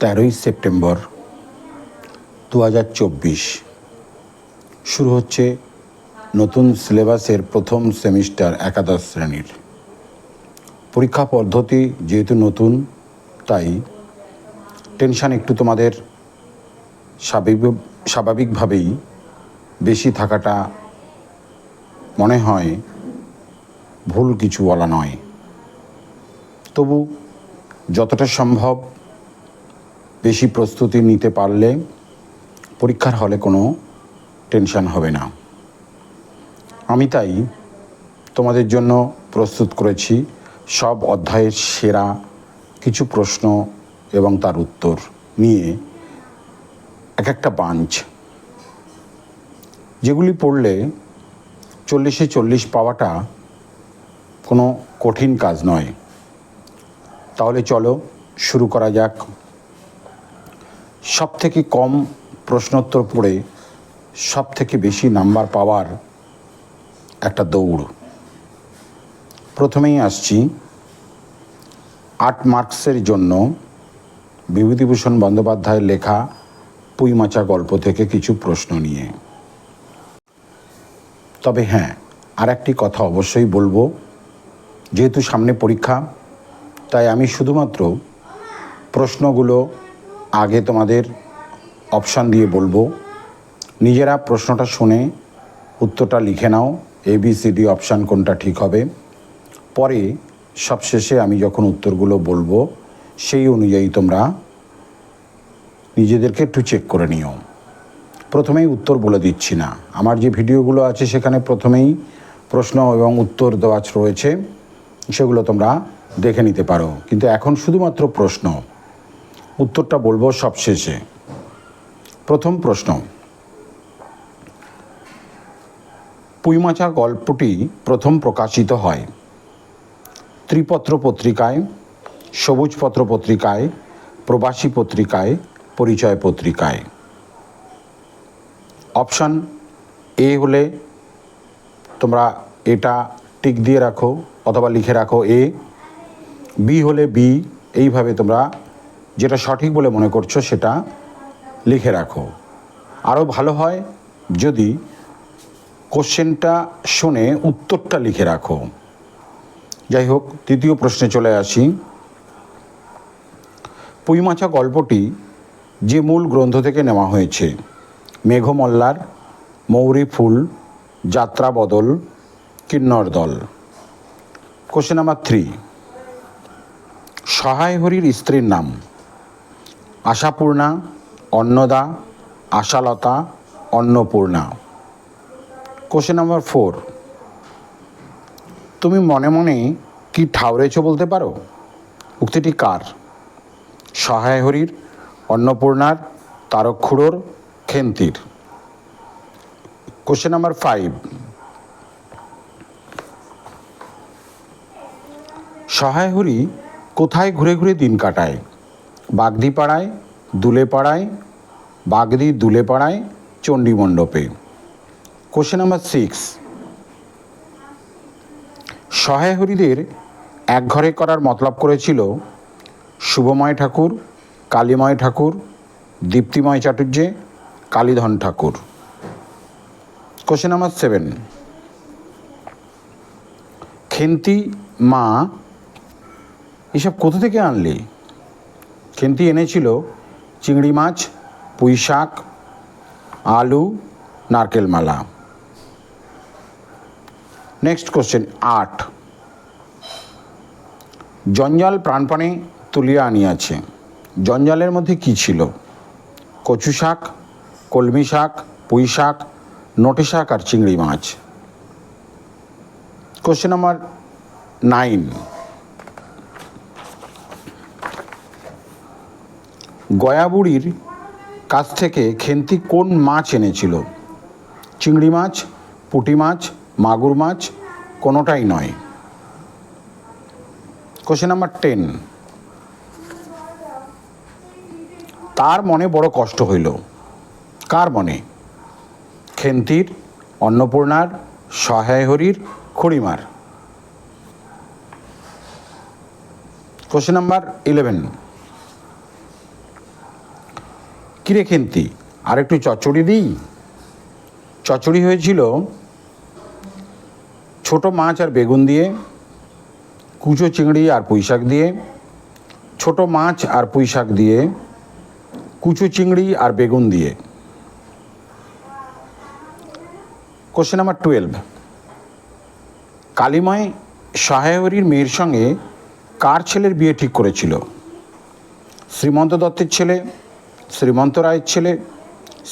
তেরোই সেপ্টেম্বর দু হাজার চব্বিশ। শুরু হচ্ছে নতুন সিলেবাসের প্রথম সেমিস্টার একাদশ শ্রেণির। পরীক্ষা পদ্ধতি যেহেতু নতুন, তাই টেনশান একটু তোমাদের স্বাভাবিক, স্বাভাবিকভাবেই বেশি থাকাটা মনে হয় ভুল কিছু বলা নয়। তবু যতটা সম্ভব বেশি প্রস্তুতি নিতে পারলে পরীক্ষার হলে কোনো টেনশন হবে না। আমি তাই তোমাদের জন্য প্রস্তুত করেছি। সব অধ্যায়ের সেরা কিছু প্রশ্ন এবং তার উত্তর নিয়ে এক একটা বাঞ্চ। যেগুলি পড়লে চল্লিশে চল্লিশ পাওয়াটা কোনো কঠিন কাজ নয়। তাহলে চলো শুরু করা যাক। সব থেকে কম প্রশ্নোত্তর পড়ে সব থেকে বেশি নাম্বার পাওয়ার একটা দৌড়। প্রথমেই আসছি আট মার্কসের জন্য বিভূতিভূষণ বন্দ্যোপাধ্যায়ের লেখা পুইমাচা গল্প থেকে কিছু প্রশ্ন নিয়ে। তবে হ্যাঁ আর একটি কথা অবশ্যই বলব। যেহেতু সামনে পরীক্ষা, তাই আমি শুধুমাত্র প্রশ্নগুলো আগে তোমাদের অপশান দিয়ে বলব। নিজেরা প্রশ্নটা শুনে উত্তরটা লিখে নাও A B C D option কোনটা ঠিক হবে। পরে সবশেষে আমি যখন উত্তরগুলো বলব, সেই অনুযায়ী তোমরা নিজেদেরকে একটু চেক করে নিও। প্রথমেই উত্তর বলে দিচ্ছি না। আমার যে ভিডিওগুলো আছে সেখানে প্রথমেই প্রশ্ন এবং উত্তর দেওয়া রয়েছে, সেগুলো তোমরা দেখে নিতে পারো। কিন্তু এখন শুধুমাত্র প্রশ্ন। উত্তরটা বলব সবশেষে প্রথম প্রশ্ন। পুইমাচা গল্পটি প্রথম প্রকাশিত হয় ত্রিপত্র পত্রিকায়, সবুজপত্র পত্রিকায়, প্রবাসী পত্রিকায়, পরিচয় পত্রিকায়। অপশান এ হলে তোমরা এটা টিক দিয়ে রাখো অথবা লিখে রাখো এ, বি হলে বি, এইভাবে তোমরা যেটা সঠিক বলে মনে করছ সেটা লিখে রাখো। আরও ভালো হয় যদি কোশ্চেনটা শুনে উত্তরটা লিখে রাখো। যাই হোক, তৃতীয় প্রশ্নে চলে আসি। পুইমাচা গল্পটি যে মূল গ্রন্থ থেকে নেওয়া হয়েছে, মেঘমল্লার, মৌরি ফুল, যাত্রা বদল, কিন্নর দল। কোশ্চেন নাম্বার থ্রি, সহায় হরির স্ত্রীর নাম। Ashapurna, Annada, Ashalata, Annapurna. Question number four তুমি মনে মনে কি ঠাউরেছ বলতে পারো? উক্তিটি কার? সহায় হরির, অন্নপূর্ণার তারক্ষুড়োর খেন্তির। Question number five Sahay Hari কোথায় ঘুরে ঘুরে দিন কাটায়? বাগদি পাড়ায় দুলে পাড়ায় বাগদি দুলে পাড়ায় চণ্ডী মণ্ডপে। কোশ্চেন নাম্বার সিক্স সহায় হরিদের এক ঘরে করার মতলব করেছিল Shubhamoy Thakur, Kalimoy Thakur, Diptimoy Chatterjee Kalidhan Thakur. Question number seven Khenti মা, এসব কোথা থেকে আনলি? খেন্তি এনেছিল চিংড়ি মাছ, পুঁই শাক, আলু, নারকেল মালা। নেক্সট কোশ্চেন আট। জঞ্জাল প্রাণপণে তুলিয়া আনিয়াছে। জঞ্জালের মধ্যে কি ছিল? কচু শাক, কলমি শাক, পুঁই শাক, নটে শাক আর চিংড়ি মাছ। কোশ্চেন নাম্বার নাইন গয়াবুড়ির কাছ থেকে খেন্তি কোন মাছ এনেছিল? চিংড়ি মাছ, পুঁটি মাছ, মাগুর মাছ, কোনোটাই নয়। কোশ্চেন নাম্বার টেন তার মনে বড় কষ্ট হইল? কার মনে? খেন্তির, অন্নপূর্ণার, সহায় হরির, খুড়িমার। কোশ্চেন নাম্বার ইলেভেন কিরে খেন্তি? আর একটু চচ্চড়ি দিই? চচ্চড়ি হয়েছিল ছোট মাছ আর বেগুন দিয়ে, কুচো চিংড়ি আর পুঁইশাক দিয়ে, ছোট মাছ আর পুঁই শাক দিয়ে, কুচো চিংড়ি আর বেগুন দিয়ে। কোশ্চেন নাম্বার টুয়েলভ কালিময় সাহেবরীর মেয়ের সঙ্গে কার ছেলের বিয়ে ঠিক করেছিল? শ্রীমন্ত দত্তের ছেলে শ্রীমন্ত রায়ের ছেলে,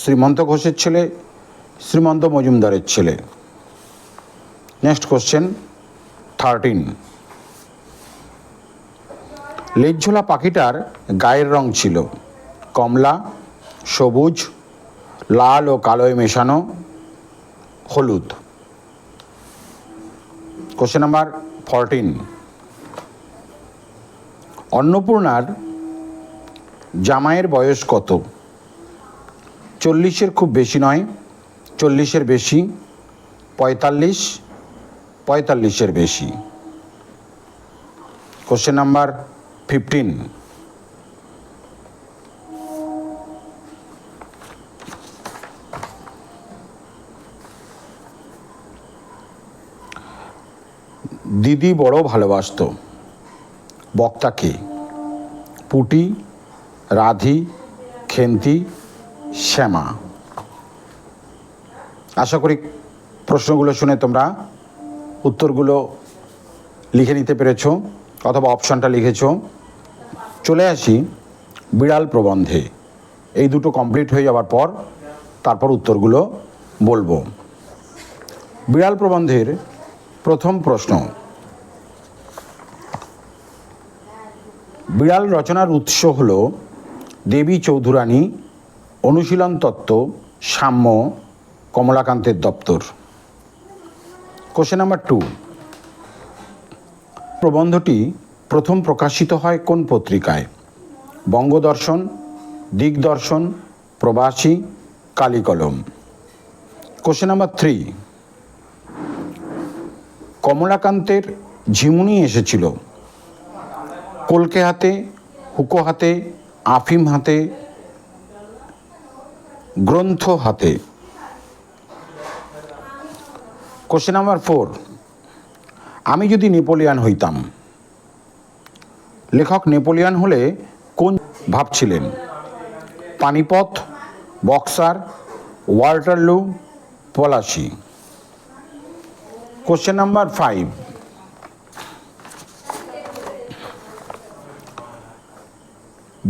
শ্রীমন্ত ঘোষের ছেলে, শ্রীমন্ত মজুমদারের ছেলে। নেক্সট কোশ্চেন থার্টিন লেজঝোলা পাখিটার গায়ের রং ছিল কমলা, সবুজ, লাল ও কালোয় মেশানো হলুদ। কোশ্চেন নাম্বার ফরটিন অন্নপূর্ণার জামাইয়ের বয়স কত? চল্লিশের খুব বেশি নয়, চল্লিশের বেশি, পঁয়তাল্লিশ, পঁয়তাল্লিশের বেশি। কোশ্চেন নাম্বার ফিফটিন দিদি বড় ভালোবাসত। বক্তাকে পুটি রাধি, খেন্তি, শ্যামা। আশা করি প্রশ্নগুলো শুনে তোমরা উত্তরগুলো লিখে নিতে পেরেছ অথবা অপশানটা লিখেছ। চলে আসি বিড়াল প্রবন্ধে। এই দুটো কমপ্লিট হয়ে যাওয়ার পর তারপর উত্তরগুলো বলব। বিড়াল প্রবন্ধের প্রথম প্রশ্ন। বিড়াল রচনার উৎস হল দেবী চৌধুরানী, অনুশীলন তত্ত্ব, সাম্য, কমলাকান্তের দপ্তর। কোশ্চেন নাম্বার টু প্রবন্ধটি প্রথম প্রকাশিত হয় কোন পত্রিকায়? Bangadarshan, Digdarshan, Prabasi, Kalikalam. Question number three কমলাকান্তের ঝিমুনি এসেছিল। কলকে হাতে হুকো হাতে আফিম হাতে, গ্রন্থ হাতে। কোশ্চেন নাম্বার ফোর আমি যদি নেপোলিয়ান হইতাম, লেখক নেপোলিয়ান হলে কোন ভাবছিলেন? Panipat, Buxar Waterloo Plassey. Question number five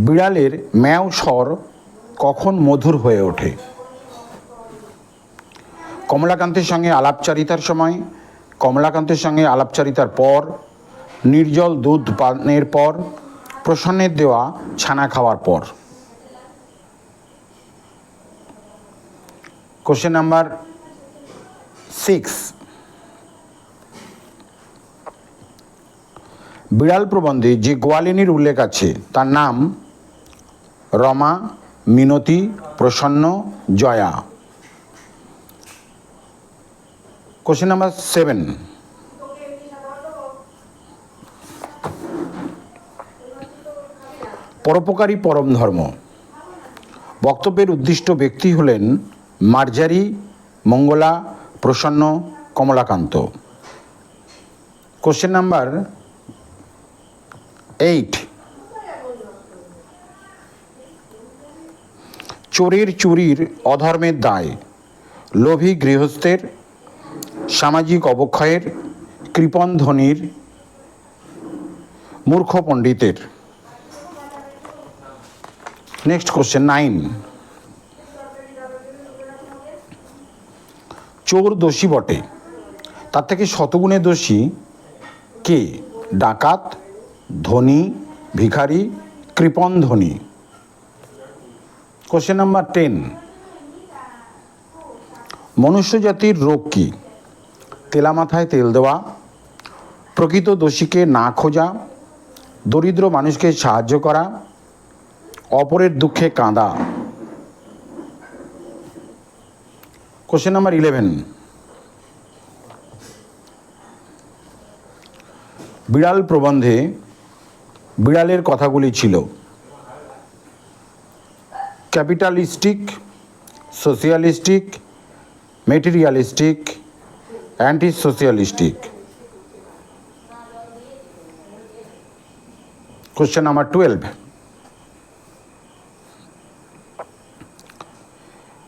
বিড়ালের ম্যাও স্বর কখন মধুর হয়ে ওঠে? কমলাকান্তের সঙ্গে আলাপচারিতার সময়, কমলাকান্তের সঙ্গে আলাপচারিতার পর, নির্জল দুধ পানের পর, প্রসন্নের দেওয়া ছানা খাওয়ার পর। কোশ্চেন নাম্বার সিক্স বিড়াল প্রবন্ধে যে গোয়ালিনীর উল্লেখ আছে, তার নাম Rama, Minati, Prasanna, Jaya. Question number seven পরোপকারী পরম ধর্ম। বক্তব্যের উদ্দিষ্ট ব্যক্তি হলেন মার্জারি, মঙ্গলা, প্রসন্ন, কমলাকান্ত। কোশ্চেন নাম্বার এইট চোরের চুরির অধর্মের দায়। লোভী গৃহস্থের সামাজিক অবক্ষয়ের, কৃপণ ধনির, মূর্খ পণ্ডিতের। নেক্সট কোশ্চেন নাইন চোর দোষী বটে। তার থেকে শতগুণে দোষী কে? ডাকাত, ধনী, ভিখারি, কৃপণ ধনী। কোশ্চেন নাম্বার টেন মনুষ্য জাতির রোগ কি? তেলা মাথায় তেল দেওয়া, প্রকৃত দোষীকে না খোঁজা, দরিদ্র মানুষকে সাহায্য করা, অপরের দুঃখে কাঁদা। কোশ্চেন নাম্বার ইলেভেন বিড়াল প্রবন্ধে বিড়ালের কথাগুলি ছিল। Capitalistic socialistic materialistic anti socialistic question number twelve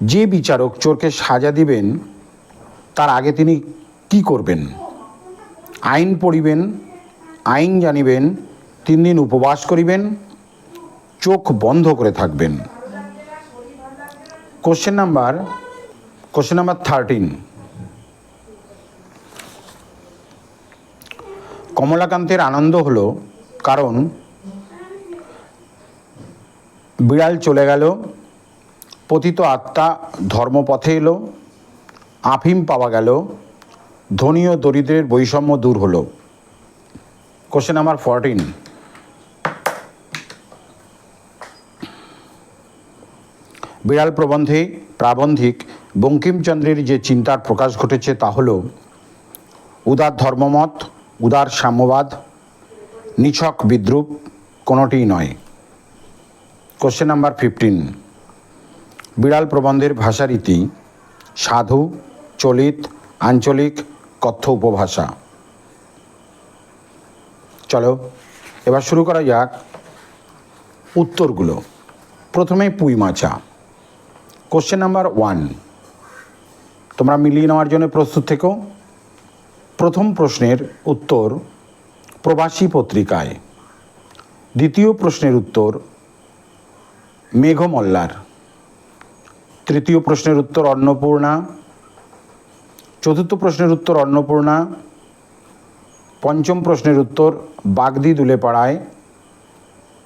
যে বিচারক চোরকে সাজা দিবেন, তার আগে তিনি কি করবেন? আইন পড়িবেন, আইন জানিবেন, তিন দিন উপবাস করিবেন, চোখ বন্ধ করে থাকবেন। Question number question number thirteen কমলাকান্তের আনন্দ হলো কারণ বিড়াল চলে গেল, পতিত আত্মা ধর্মপথে এলো, আফিম পাওয়া গেল, ধনী ও দরিদ্রের বৈষম্য দূর হলো। কোশ্চেন নাম্বার ফোরটিন বিড়াল প্রবন্ধে প্রাবন্ধিক বঙ্কিমচন্দ্রের যে চিন্তার প্রকাশ ঘটেছে তা হল, উদার ধর্মমত, উদার সাম্যবাদ, নিছক বিদ্রুপ কোনোটিই নয়। কোশ্চেন নাম্বার ফিফটিন বিড়াল প্রবন্ধের ভাষারীতি, সাধু, চলিত, আঞ্চলিক, কথ্য উপভাষা। চলো, এবার শুরু করা যাক উত্তরগুলো। প্রথমে পুঁই মাচা। কোশ্চেন নাম্বার ওয়ান তোমরা মিলিয়ে নেওয়ার জন্য প্রস্তুত থেকো। প্রথম প্রশ্নের উত্তর প্রবাসী পত্রিকায়। দ্বিতীয় প্রশ্নের উত্তর মেঘমল্লার। তৃতীয় প্রশ্নের উত্তর অন্নপূর্ণা। চতুর্থ প্রশ্নের উত্তর অন্নপূর্ণা। পঞ্চম প্রশ্নের উত্তর বাগদি দুলেপাড়ায়।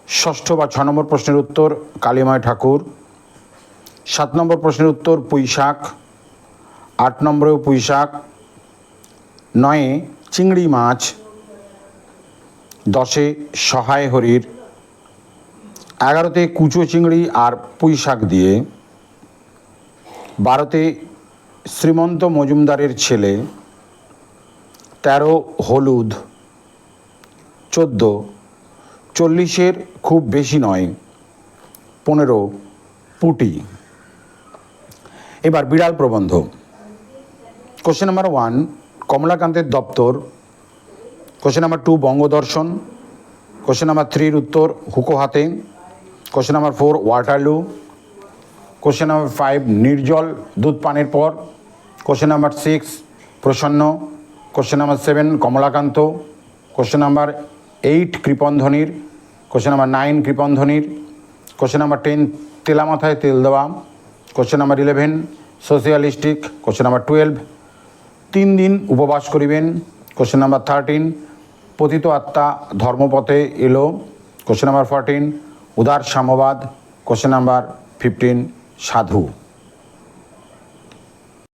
ষষ্ঠ বা ছ নম্বর প্রশ্নের উত্তর কালীময় ঠাকুর। সাত নম্বর প্রশ্নের উত্তর পুঁইশাক, আট নম্বরেও পুঁইশাক, নয়ে চিংড়ি মাছ, দশে সহায় হরির, এগারোতে কুচো চিংড়ি আর পুঁই শাক দিয়ে, বারোতে শ্রীমন্ত মজুমদারের ছেলে, তেরো হলুদ, চোদ্দ চল্লিশের খুব বেশি নয়, পনেরো পুটি। এবার বিড়াল প্রবন্ধ কোশ্চেন নাম্বার ওয়ান কমলাকান্তের দপ্তর question number two Bangadarshan question number থ্রির উত্তর হুকো হাতে question number four Waterloo question number five নির্জল দুধ পানের পর question number six Prasanna question number seven Kamalakanta question number eight কৃপন্ধনির question number nine কৃপন্ধনির কোশ্চেন নাম্বার টেন তেলা মাথায় তেল দেওয়া question number eleven socialistic question number twelve তিন দিন উপবাস করিবেন, কোশ্চেন নাম্বার থার্টিন পতিত আত্মা ধর্মপথে এলো, কোশ্চেন নাম্বার ফোরটিন উদার সাম্যবাদ, কোশ্চেন নাম্বার ফিফটিন সাধু।